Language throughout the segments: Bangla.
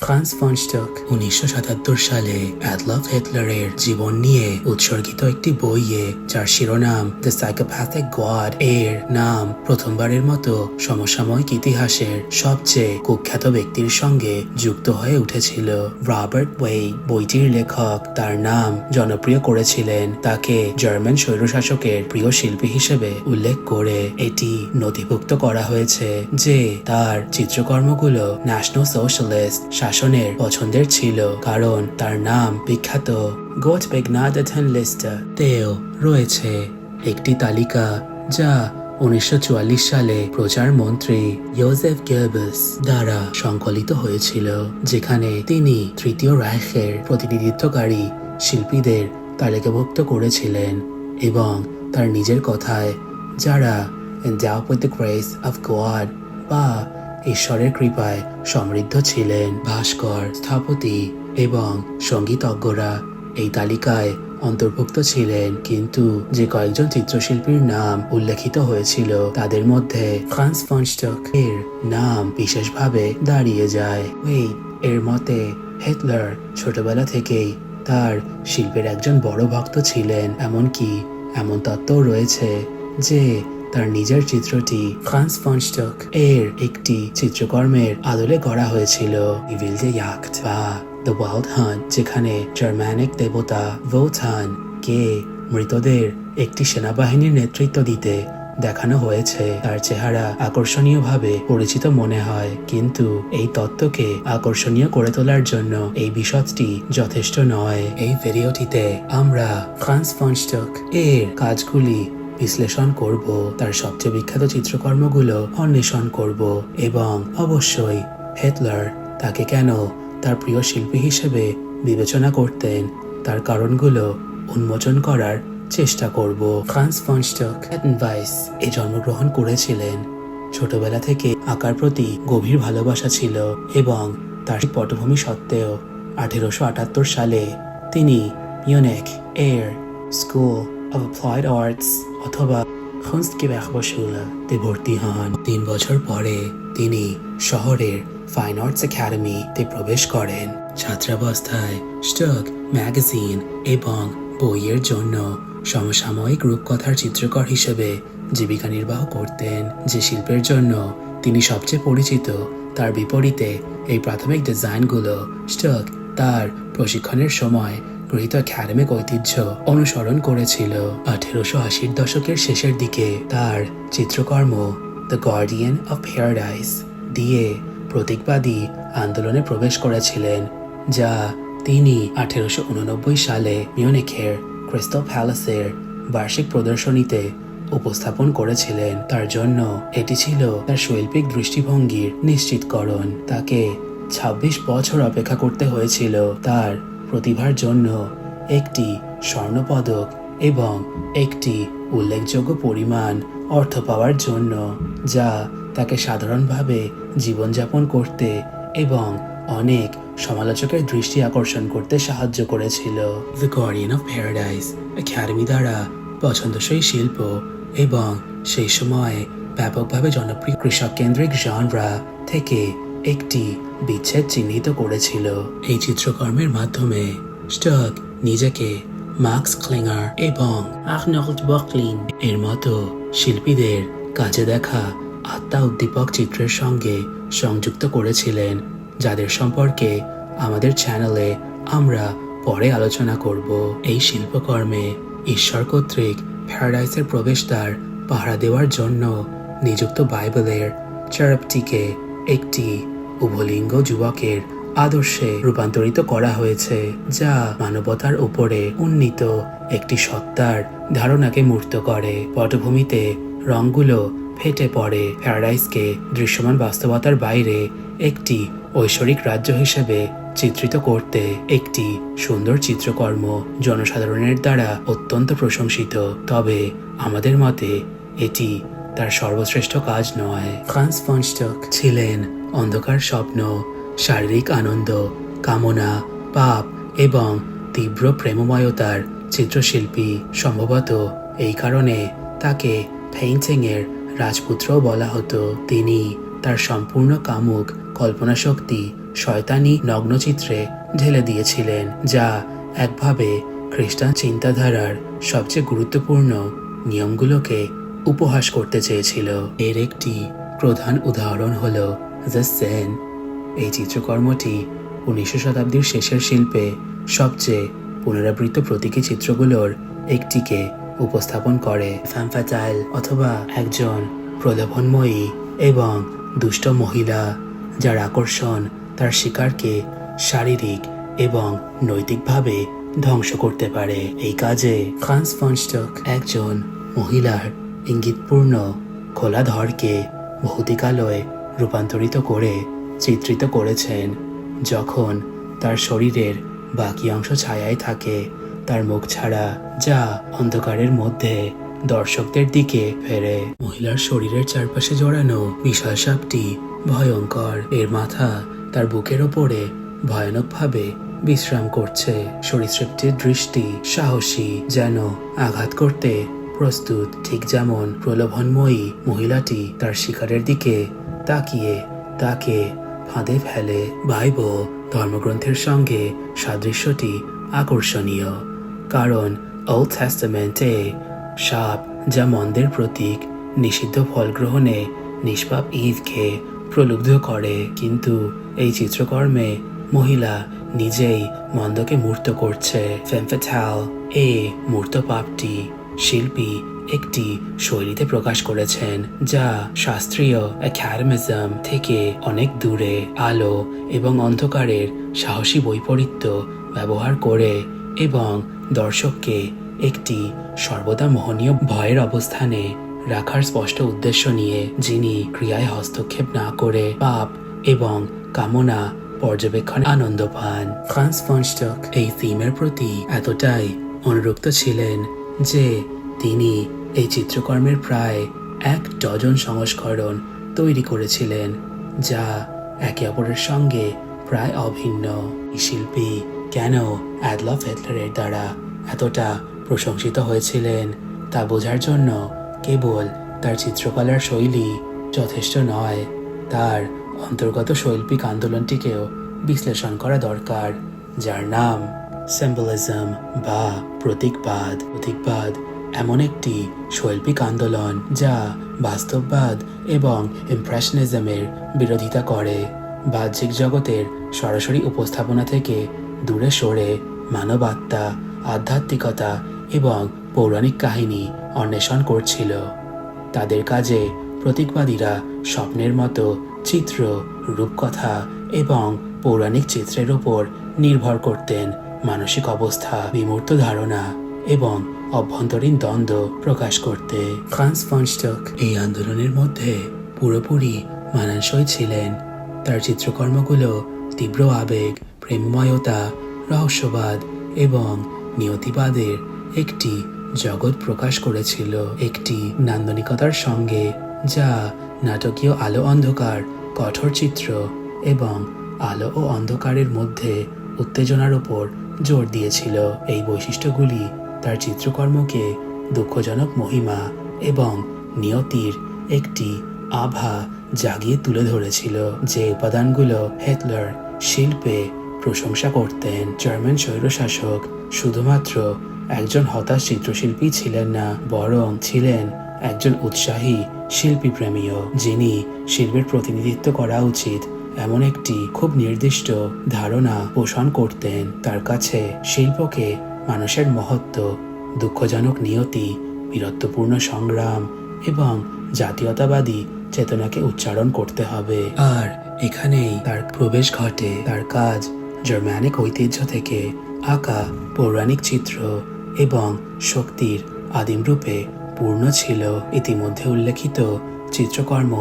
ফ্রান্স ফনস্টক উনিশশো সাতাত্তর সালে অ্যাডলফ হিটলারের জীবন নিয়ে উৎসর্গিত একটি বইয়ে, যার শিরোনাম দ্য সাইকোপ্যাথিক গড এর নাম প্রথমবারের মতো সমসাময়িক ইতিহাসের সবচেয়ে কুখ্যাত ব্যক্তির সঙ্গে যুক্ত হয়ে উঠেছিল। রবার্ট ওয়েই বইটির লেখক, তার নাম জনপ্রিয় করেছিলেন। তাকে জার্মান স্বৈরশাসকের প্রিয় শিল্পী হিসেবে উল্লেখ করে এটি নথিভুক্ত করা হয়েছে যে তার চিত্রকর্মগুলো ন্যাশনাল সোশ্যালিস্ট শাসনের পছন্দের ছিল, কারণ তার নাম বিখ্যাত গোট বেগনাডেন লিস্টার তেও রয়েছে। একটি তালিকা যা উনিশশো চুয়াল্লিশ সালে প্রচার মন্ত্রী ইউজেফ গেবস দ্বারা সংকলিত হয়েছিল, যেখানে তিনি তৃতীয় রায়খের প্রতিনিধিত্বকারী শিল্পীদের তালিকাভুক্ত করেছিলেন এবং তার নিজের কথায়, যারা grace of God বা ঈশ্বরের কৃপায় সমৃদ্ধ ছিলেন ভাস্কর, স্থপতি এবং সঙ্গীতজ্ঞরা। এই তালিকায় অন্তর্ভুক্ত ছিলেন কিন্তু যে কয়েকজন চিত্রশিল্পীর নাম উল্লেখিত হয়েছিল, তাদের মধ্যে ফ্রান্স এর নাম বিশেষভাবে দাঁড়িয়ে যায়। ওই এর মতে, হিটলার ছোটবেলা থেকেই তার শিল্পের একজন বড় ভক্ত ছিলেন, এমনকি এমন তত্ত্বও রয়েছে যে তার নিজের চিত্রটি ফ্রান্স ফনস্টক এর একটি চিত্রকর্মের আদলে গড়া হয়েছিল। ইভিল দে ইয়াক্ট বা দ্য হান যেখানে জার্মানিক দেবতা ভোথান কে মৃতদের একটি সেনাবাহিনীর নেতৃত্ব দিতে দেখানো হয়েছে। তার চেহারা আকর্ষণীয়ভাবে পরিচিত মনে হয়, কিন্তু এই তত্ত্বকে আকর্ষণীয় করে তোলার জন্য এই বিশদটি যথেষ্ট নয়। এই ভিডিওটিতে আমরা ফ্রান্স ফনস্টক এর কাজগুলি বিশ্লেষণ করব। তার সবচেয়ে বিখ্যাত চিত্রকর্মগুলো অন্বেষণ করব এবং অবশ্যই হেটলার তাকে কেন তার প্রিয় শিল্পী হিসেবে বিবেচনা করতেন, তার কারণগুলো উন্মোচন করার চেষ্টা করব। ফ্রান্স ফনস্টক ভাইস এ জন্মগ্রহণ করেছিলেন। ছোটবেলা থেকে আঁকার প্রতি গভীর ভালোবাসা ছিল এবং তার পটভূমি সত্ত্বেও আঠেরোশো আটাত্তর সালে তিনি মিউনেক এর স্কুল অফ অ্যাপ্লাইড আর্টস অথবা Kunstgewerbeschule তে ভর্তি হন। তিন বছর পরে তিনি শহরের ফাইন আর্টস একাডেমিতে প্রবেশ করেন। ছাত্রাবস্থায় স্টক ম্যাগাজিন এবং বইয়ের জন্য সমসাময়িক রূপকথার চিত্রকর হিসেবে জীবিকা নির্বাহ করতেন। যে শিল্পের জন্য তিনি সবচেয়ে পরিচিত, তার বিপরীতে এই প্রাথমিক ডিজাইনগুলো স্টক তার প্রশিক্ষণের সময় গৃহীত একাডেমিক ঐতিহ্য অনুসরণ করেছিল। আঠেরোশো আশির দশকের শেষের দিকে তার চিত্রকর্ম দ্য গার্ডিয়ান অফ প্যারাডাইস দিয়ে প্রতীকবাদী আন্দোলনে প্রবেশ করেছিলেন, যা তিনি আঠেরোশো উননব্বই সালে মিউনিখের ক্রিস্টাল প্যালেসের বার্ষিক প্রদর্শনীতে উপস্থাপন করেছিলেন। তার জন্য এটি ছিল তার শৈল্পিক দৃষ্টিভঙ্গির নিশ্চিতকরণ। তাকে ২৬ বছর অপেক্ষা করতে হয়েছিল। তার প্রতিভার জন্য একটি স্বর্ণপদক এবং একটি উল্লেখযোগ্য পরিমাণ অর্থ পাওয়ার জন্য, যা তাকে সাধারণভাবে জীবনযাপন করতে এবং অনেক সমালোচকের দৃষ্টি আকর্ষণ করতে সাহায্য করেছিল। The Guardian of Paradise Academy দ্বারা পছন্দসই শিল্প এবং সেই সময়ে ব্যাপকভাবে জনপ্রিয় কৃষক কেন্দ্রিক জনরা থেকে একটি বিচ্ছেদ চিহ্নিত করেছিল। এই চিত্রকর্মের মাধ্যমে স্টক নিজেকে মার্কস ক্লিঙ্গার এবং আর্নল্ড বকলিন এর মতো শিল্পীদের কাজে দেখা আত্মা উদ্দীপক চিত্রের সঙ্গে সংযুক্ত করেছিলেন, যাদের সম্পর্কে আমাদের চ্যানেলে আমরা পরে আলোচনা করব। এই শিল্পকর্মে ঈশ্বর কর্তৃক প্যারাডাইসের প্রবেশদ্বার পাহারা দেওয়ার জন্য নিযুক্ত বাইবেলের চারপটিকে একটি উভলিঙ্গ যুবকের আদর্শে রূপান্তরিত করা হয়েছে যা মানবতার উপরে উন্নীত একটি সত্তার ধারণাকে মূর্ত করে। পটভূমিতে রঙগুলো ফেটে পড়ে। প্যারাডাইসকে দৃশ্যমান বাস্তবতার বাইরে একটি ঐশ্বরিক রাজ্য হিসেবে চিত্রিত করতে একটি সুন্দর চিত্রকর্ম জনসাধারণের দ্বারা অত্যন্ত প্রশংসিত। তবে আমাদের মতে এটি তার সর্বশ্রেষ্ঠ কাজ নয়। ফ্রান্স ফনস্টক ছিলেন অন্ধকার স্বপ্ন, শারীরিক আনন্দ, কামনা, পাপ এবং তীব্র প্রেমময়তার চিত্রশিল্পী সম্ভবত এই কারণে তাকে পেইন্টিং এর রাজপুত্রও বলা হতো। তিনি তার সম্পূর্ণ কামুক কল্পনা শক্তি শয়তানি নগ্নচিত্রে ঢেলে দিয়েছিলেন, যা একভাবে খ্রিস্টান চিন্তাধারার সবচেয়ে গুরুত্বপূর্ণ নিয়মগুলোকে উপহাস করতে চেয়েছিল। এর একটি প্রধান উদাহরণ হল দ্য সেন এই চিত্রকর্মটি উনিশশো শতাব্দীর শেষের শিল্পে সবচেয়ে পুনরাবৃত্ত প্রতীকী চিত্রগুলোর একটিকে উপস্থাপন করে। ফ্যামফ্যাটাইল অথবা একজন প্রলোভনময়ী এবং দুষ্ট মহিলা, যার আকর্ষণ তার শিকারকে শারীরিক এবং নৈতিকভাবে ধ্বংস করতে পারে। এই কাজে খান্স ফনস্টক একজন মহিলার ইঙ্গিতপূর্ণ খোলা ধরকে ভৌতিকালয়ে রূপান্তরিত করে চিত্রিত করেছেন, যখন তার শরীরের বাকি অংশ ছায়ায় থাকে, তার মুখ ছাড়া যা অন্ধকারের মধ্যে দর্শকদের দিকে ফেরে। মহিলার শরীরের চারপাশে জড়ানো বিশাল সাপটি ভয়ঙ্কর। এর মাথা তার বুকের ওপরে ভয়ানকভাবে বিশ্রাম করছে। সরীসৃপটির দৃষ্টি সাহসী, যেন আঘাত করতে প্রস্তুত। ঠিক যেমন প্রলোভনময়ী মহিলাটি তার শিকারের দিকে তাকিয়ে তাকে ফাঁদে ফেলে। বাইবেল ধর্মগ্রন্থের সঙ্গে সাদৃশ্যটি আকর্ষণীয়, কারণ ওল্ড টেস্টামেন্টে সাপ যা মন্দের প্রতীক, নিষিদ্ধ ফল গ্রহণে নিষ্পাপ ঈদকে প্রলুব্ধ করে। কিন্তু এই চিত্রকর্মে মহিলা নিজেই মন্দকে মূর্ত করছে। ফেমফেথাল এ মূর্ত পাপটি শিল্পী একটি শৈলীতে প্রকাশ করেছেন, যা শাস্ত্রীয় অ্যাকাডেমিজম থেকে অনেক দূরে, আলো এবং অন্ধকারের সাহসী বৈপরীত্য ব্যবহার করে এবং দর্শককে একটি সর্বদা মোহনীয় ভয়ের অবস্থানে রাখার স্পষ্ট উদ্দেশ্য নিয়ে যিনি ক্রিয়ায় হস্তক্ষেপ না করে পাপ এবং কামনা পর্যবেক্ষণে আনন্দ পান। ফ্রান্স ফনস্টক এই থিমের প্রতি এতটাই অনুরক্ত ছিলেন যে তিনি এই চিত্রকর্মের প্রায় এক ডজন সংস্করণ তৈরি করেছিলেন, যা একে অপরের সঙ্গে প্রায় অভিন্ন। শিল্পী কেন অ্যাডলফ হেটলারের দ্বারা এতটা প্রশংসিত হয়েছিলেন, তা বোঝার জন্য কেবল তার চিত্রকলার শৈলী যথেষ্ট নয়, তার অন্তর্গত শৈল্পিক আন্দোলনটিকেও বিশ্লেষণ করা দরকার, যার নাম সিম্বলিজম বা প্রতীকবাদ। প্রতীকবাদ এমন একটি শৈল্পিক আন্দোলন যা বাস্তববাদ এবং ইমপ্রেশনিজমের বিরোধিতা করে। বাহ্যিক জগতের সরাসরি উপস্থাপনা থেকে দূরে সরে মানবাত্মা, আধ্যাত্মিকতা এবং পৌরাণিক কাহিনী অন্বেষণ করছিল। তাদের কাজে প্রতীকবাদীরা স্বপ্নের মতো চিত্র, রূপকথা এবং পৌরাণিক চিত্রের ওপর নির্ভর করতেন মানসিক অবস্থা, বিমূর্ত ধারণা এবং অভ্যন্তরীণ দ্বন্দ্ব প্রকাশ করতে ফ্রান্স ফনস্টক এই আন্দোলনের মধ্যে পুরোপুরি মানানসই ছিলেন। তার চিত্রকর্মগুলো তীব্র আবেগ, প্রেমময়তা, রহস্যবাদ এবং নিয়তিবাদের একটি জগৎ প্রকাশ করেছিল। একটি নান্দনিকতার সঙ্গে যা নাটকীয় আলো অন্ধকার, কঠোর চিত্র এবং আলো ও অন্ধকারের মধ্যে উত্তেজনার ওপর জোর দিয়েছিল। এই বৈশিষ্ট্যগুলি তার চিত্রকর্মকে দুঃখজনক মহিমা এবং নিয়তির একটি আভা জাগিয়ে তুলে ধরেছিল যে উপাদানগুলো হেটলার শিল্পে প্রশংসা করতেন। জার্মান স্বৈরশাসক শুধুমাত্র একজন হতাশ চিত্রশিল্পী ছিলেন না, বরং ছিলেন একজন উৎসাহী শিল্পী প্রেমীয় যিনি শিল্পের প্রতিনিধিত্ব করা উচিত এমন একটি খুব নির্দিষ্ট ধারণা পোষণ করতেন। তার কাছে শিল্পকে মানুষের মহত্ব, দুঃখজনক নিয়তি, বীরত্বপূর্ণ সংগ্রাম এবং জাতীয়তাবাদী চেতনাকে উচ্চারণ করতে হবে। আর এখানেই তার প্রবেশ ঘটে, তার কাজ জার্মানিক ঐতিহ্য থেকে আঁকা পৌরাণিক চিত্র এবং শক্তির আদিম রূপে পূর্ণ ছিল। ইতিমধ্যে উল্লেখিত চিত্রকর্ম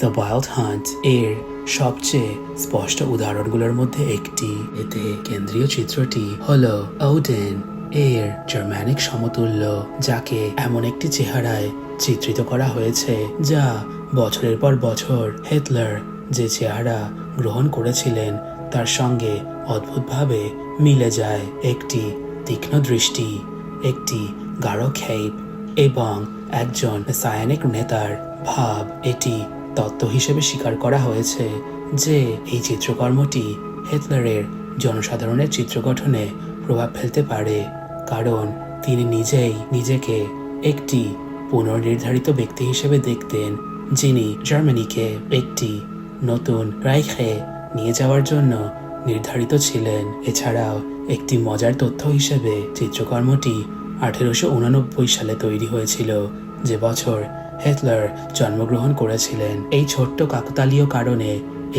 দ্য ওয়াইল্ড হান্ট এর সবচেয়ে স্পষ্ট উদাহরণগুলোর মধ্যে একটি। এতে কেন্দ্রীয় চিত্রটি হলো ওডেন এর জার্মানিক সমতুল্য, যাকে এমন একটি চেহারায় চিত্রিত করা হয়েছে, যা বছরের পর বছর হেটলার যে চেহারা গ্রহণ করেছিলেন, তার সঙ্গে অদ্ভুতভাবে মিলে যায় একটি তীক্ষ্ণ দৃষ্টি, একটি গাঢ় খেপ এবং একজন সায়ানিক নেতার ভাব এটি তত্ত্ব হিসেবে স্বীকার করা হয়েছে যে এই চিত্রকর্মটি হিটলারের জনসাধারণের চিত্র গঠনে প্রভাব ফেলতে পারে, কারণ তিনি নিজেই নিজেকে একটি পুনর্নির্ধারিত ব্যক্তি হিসেবে দেখতেন, যিনি জার্মানিকে একটি নতুন রাইখে নিয়ে যাওয়ার জন্য নির্ধারিত ছিলেন। এছাড়াও একটি মজার তথ্য হিসেবে চিত্রকর্মটি আঠেরোশো উনানব্বই সালে তৈরি হয়েছিল, যে বছর হেটলার জন্মগ্রহণ করেছিলেন। এই ছোট্ট কাকতালীয় কারণে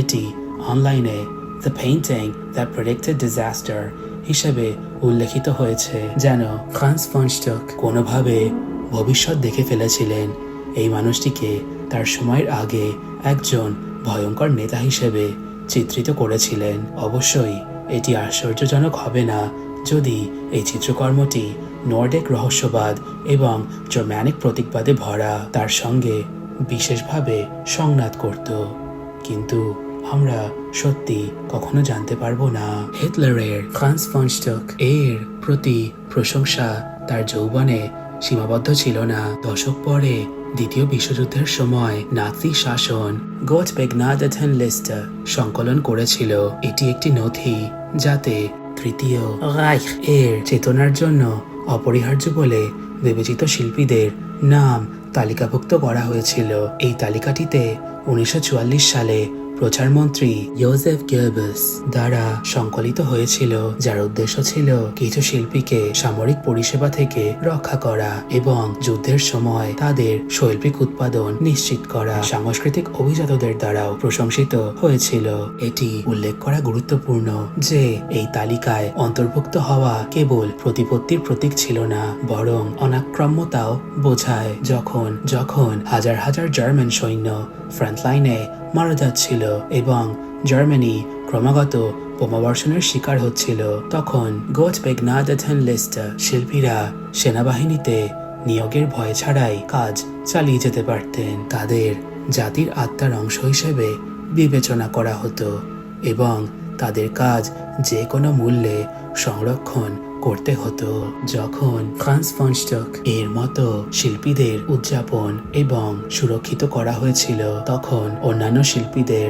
এটি অনলাইনে the painting the predicted disaster হিসেবে উল্লেখিত হয়েছে যেন ফ্রান্স ফনস্টক কোনোভাবে ভবিষ্যৎ দেখে ফেলেছিলেন। এই মানুষটিকে তার সময়ের আগে একজন ভয়ঙ্কর নেতা হিসেবে চিত্রিত করেছিলেন। অবশ্যই এটি আশ্চর্যজনক হবে না যদি এই চিত্রকর্মটি নর্ডেক রহস্যবাদ এবং জর্ম্যানিক প্রতীকবাদে ভরা, তার সঙ্গে বিশেষভাবে সংঘাত করত। কিন্তু আমরা সত্যি কখনো জানতে পারব না। হিটলারের ফ্রান্স ফনস্টক এর প্রতি প্রশংসা তার যৌবনে সীমাবদ্ধ ছিল না। দশক পরে দ্বিতীয় বিশ্বযুদ্ধের সময় নাৎসি শাসন গোট বেগনাডেথেন লিস্ট সংকলন করেছিল এটি একটি নথি যাতে তৃতীয় এর চেতনার জন্য অপরিহার্য বলে বিবেচিত শিল্পীদের নাম তালিকাভুক্ত করা হয়েছিল। এই তালিকাটিতে উনিশশো চুয়াল্লিশ সালে প্রচারমন্ত্রী ইয়োজেফ গেবস দ্বারা সংকলিত হয়েছিল, যার উদ্দেশ্য ছিল কিছু শিল্পীকে সামরিক পরিষেবা থেকে রক্ষা করা এবং যুদ্ধের সময় তাদের শৈল্পিক উৎপাদন নিশ্চিত করা সাংস্কৃতিক অভিজাতদের দ্বারাও প্রশংসিত হয়েছিল। এটি উল্লেখ করা গুরুত্বপূর্ণ যে এই তালিকায় অন্তর্ভুক্ত হওয়া কেবল প্রতিপত্তির প্রতীক ছিল না, বরং অনাক্রম্যতাও বোঝায় যখন যখন হাজার হাজার জার্মান সৈন্য ফ্রন্টলাইনে মারা যাচ্ছিল এবং জার্মানি ক্রমাগত বোমাবর্ষণের শিকার হচ্ছিল। তখন গোট বেগনাডেথেন লিস্ট শিল্পীরা সেনাবাহিনীতে নিয়োগের ভয় ছাড়াই কাজ চালিয়ে যেতে পারতেন। তাদের জাতির আত্মার অংশ হিসেবে বিবেচনা করা হতো এবং তাদের কাজ যে কোনো মূল্যে সংরক্ষণ করতে হতো যখন ফ্রান্স ফনস্টক এর মতো শিল্পীদের উদযাপন এবং সুরক্ষিত করা হয়েছিল, তখন অন্যান্য শিল্পীদের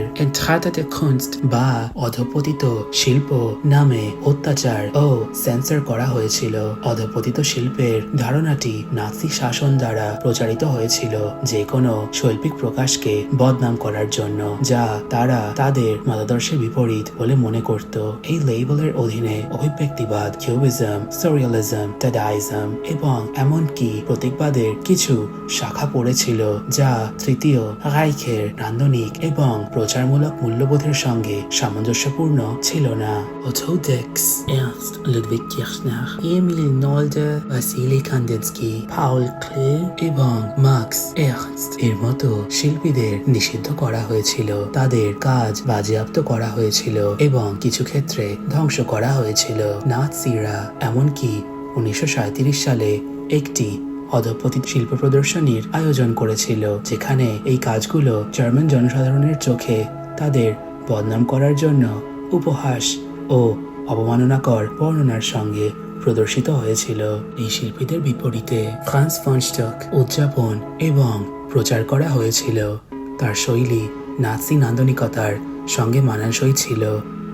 বা অধপতিত শিল্প নামে অত্যাচার ও সেন্সর করা হয়েছিল। অধপতিত শিল্পের ধারণাটি নাসি শাসন দ্বারা প্রচারিত হয়েছিল যে কোনো শৈল্পিক প্রকাশকে বদনাম করার জন্য, যা তারা তাদের মতাদর্শের বিপরীত বলে মনে করত। এই লেবেলের অধীনে অভিব্যক্তিবাদ কিউবিজম সোরিয়ালিজম টাডাইজম এবং এমনকি প্রতীকবাদের কিছু শাখা পড়েছিল যা তৃতীয় রাইখের নান্দনিক এবং প্রচারমূলক মূল্যবোধের সঙ্গে সামঞ্জস্যপূর্ণ ছিল না। Otto-Dix, Ernst Ludwig Kirchner, Emil Nolde, Vasily Kandinsky, Paul Klee এবং মার্কস এর্নস্ট এর মতো শিল্পীদের নিষিদ্ধ করা হয়েছিল তাদের কাজ বাজেয়াপ্ত করা হয়েছিল এবং কিছু ক্ষেত্রে ধ্বংস করা হয়েছিল। নাৎসিরা এমনকি উনিশশো সাঁইত্রিশ সালে একটি অধপতিত শিল্প প্রদর্শনীর আয়োজন করেছিল, যেখানে এই কাজগুলো জার্মান জনসাধারণের চোখে তাদের বদনাম করার জন্য উপহাস ও অবমাননাকর বর্ণনার সঙ্গে প্রদর্শিত হয়েছিল। এই শিল্পীদের বিপরীতে ফ্রান্স ফনস্টক উদযাপন এবং প্রচার করা হয়েছিল। তার শৈলী নাৎসি নান্দনিকতার সঙ্গে মানানসই ছিল,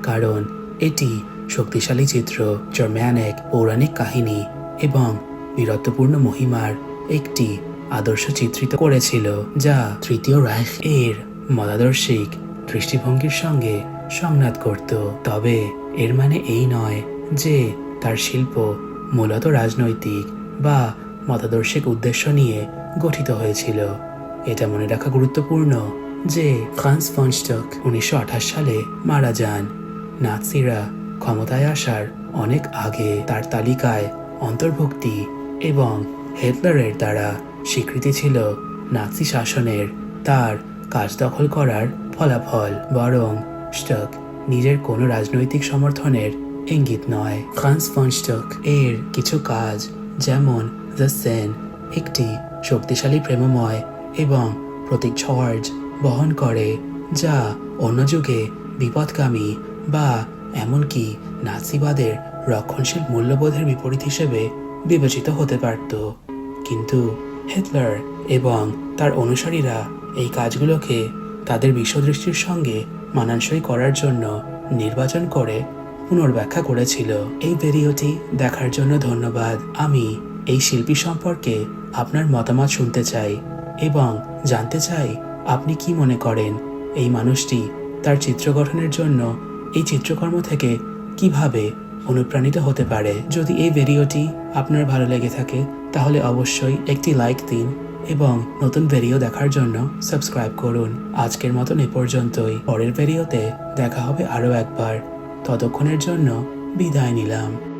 কারণ এটি শক্তিশালী চিত্র জার্ম্যানিক পৌরাণিক কাহিনী এবং বীরত্বপূর্ণ মহিমার একটি আদর্শ চিত্রিত করেছিল, যা তৃতীয় রাইখ এর মতাদর্শিক দৃষ্টিভঙ্গির সঙ্গে সংঘাত করত। তবে এর মানে এই নয় যে তার শিল্প মূলত রাজনৈতিক বা মতাদর্শিক উদ্দেশ্য নিয়ে গঠিত হয়েছিল। এটা মনে রাখা গুরুত্বপূর্ণ যে ফ্রান্স ফনস্টক উনিশশো আঠাশ সালে মারা যান। নাৎসিরা ক্ষমতায় আসার অনেক আগে তার তালিকায় অন্তর্ভুক্তি এবং হিটলারের দ্বারা স্বীকৃতি ছিল নাৎসি শাসনের তার কাজ দখল করার ফলাফল, বরং স্টক নিজের কোনো রাজনৈতিক সমর্থনের ইঙ্গিত নয়। ফ্রান্স ফনস্টক এর কিছু কাজ যেমন দ্য সেন, একটি শক্তিশালী প্রেমময় এবং প্রতীক চার্জ বহন করে, যা অন্য যুগে বিপদগামী বা এমনকি নাসিবাদের রক্ষণশীল মূল্যবোধের বিপরীত হিসেবে বিবেচিত হতে পারত। কিন্তু হিটলার এবং তার অনুসারীরা এই কাজগুলোকে তাদের বিশ্বদৃষ্টির সঙ্গে মানানসই করার জন্য নির্বাচন করে পুনর্ব্যাখ্যা করেছিল। এই ভিডিওটি দেখার জন্য ধন্যবাদ। আমি এই শিল্পী সম্পর্কে আপনার মতামত শুনতে চাই এবং জানতে চাই আপনি কি মনে করেন? এই মানুষটি তার চিত্র গঠনের জন্য এই চিত্রকর্ম থেকে কীভাবে অনুপ্রাণিত হতে পারে? যদি এই ভিডিওটি আপনার ভালো লেগে থাকে, তাহলে অবশ্যই একটি লাইক দিন এবং নতুন ভিডিও দেখার জন্য সাবস্ক্রাইব করুন। আজকের মতন এ পর্যন্তই। পরের ভিডিওতে দেখা হবে আরও একবার। ততক্ষণের জন্য বিদায় নিলাম।